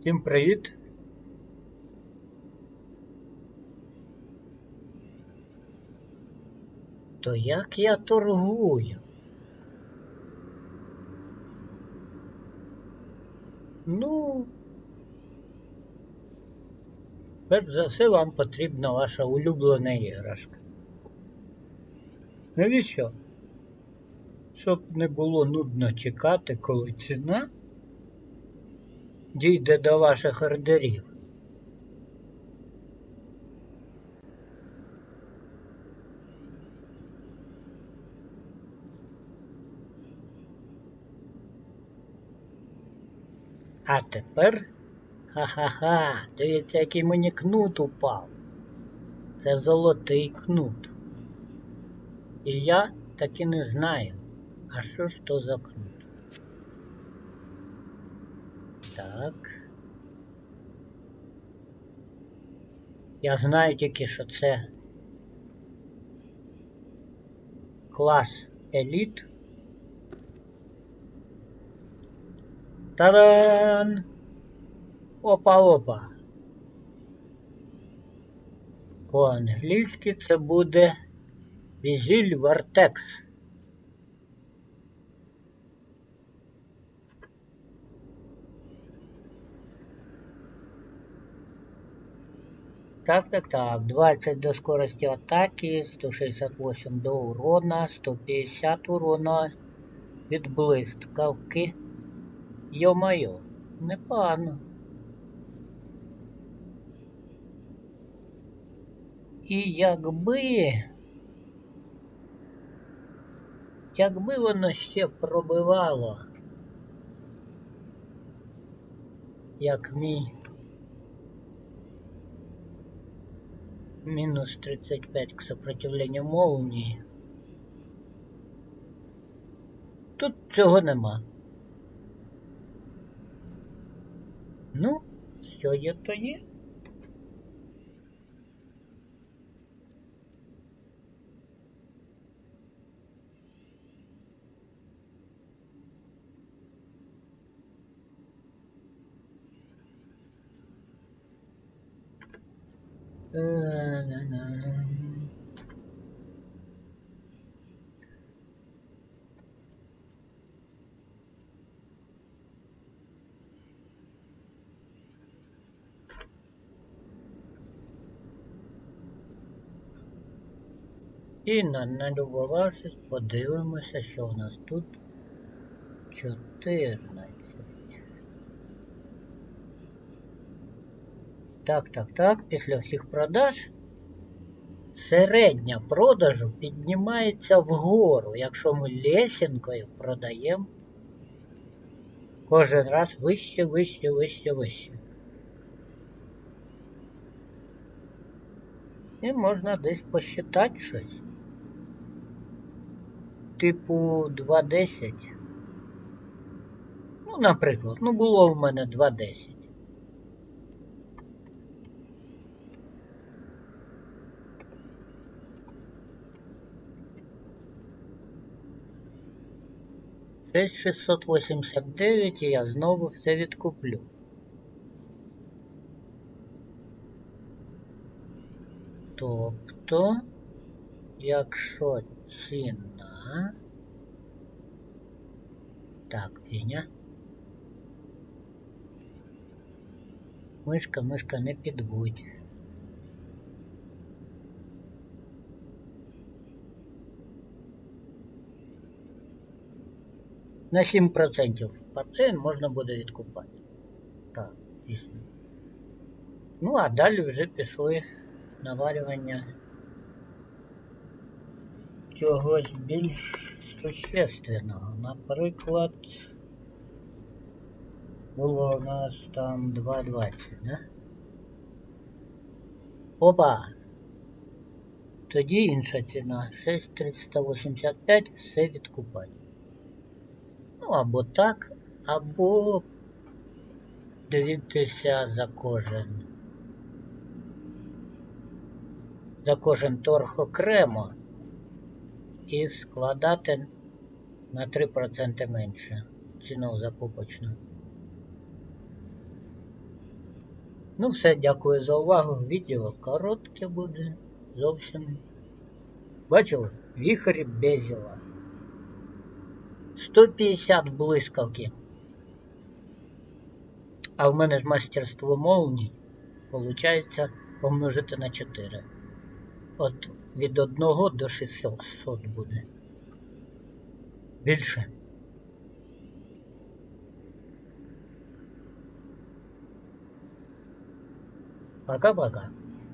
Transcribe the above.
Всім привіт! То як я торгую? Ну, перш за все вам потрібна ваша улюблена іграшка. Навіщо? Щоб не було нудно чекати, коли ціна дійде до ваших ордерів. А тепер. Ха-ха-ха, дивіться, який мені кнут упав. Це золотий кнут. І я таки не знаю, а що ж то за кнут. Так. Я знаю тільки, що це клас еліт. Та-дан! Опа-опа. По-англійськи це буде Візіль Вартекс. Так, так, так. 20 до скорості атаки, 168 до урона, 150 урона від блискавки. Йо-майо, непогано. І якби. Якби воно ще пробивало, як мій мінус 35 к сопротивленню молнії. Тут цього нема. Ну, що є, то є. Е-на-на. І на налюбувавшись, подивимося, що у нас тут 14. Так, так, так, після всіх продаж середня продажу піднімається вгору, якщо ми лесінкою продаємо кожен раз вище, вище, вище, вище. І можна десь посчитати щось. Типу 2.10. Ну, наприклад, ну було в мене 2.10. Шесть 689 і я знову все відкуплю. Тобто, якщо ціна. Так, фіня. Мишка, мишка, не підводь. На 7% впаде, можна буде відкупати. Так, дійсно. Ну, а далі вже пішли наварювання чогось більш существенного. Наприклад, було у нас там 2.20, да? Опа! Тоді інша ціна 6,385 все відкупати. Ну, або так, або дивитися за кожен. За кожен торг окремо і складати на 3% менше ціну закупочну. Ну все, дякую за увагу. Відео коротке буде. Зовсім. Бачили? Віхрі безіла. 150 блискавки. А в мене ж мастерство молній. Получається помножити на 4. От від 1 до 600 буде. Більше. Пока-пока.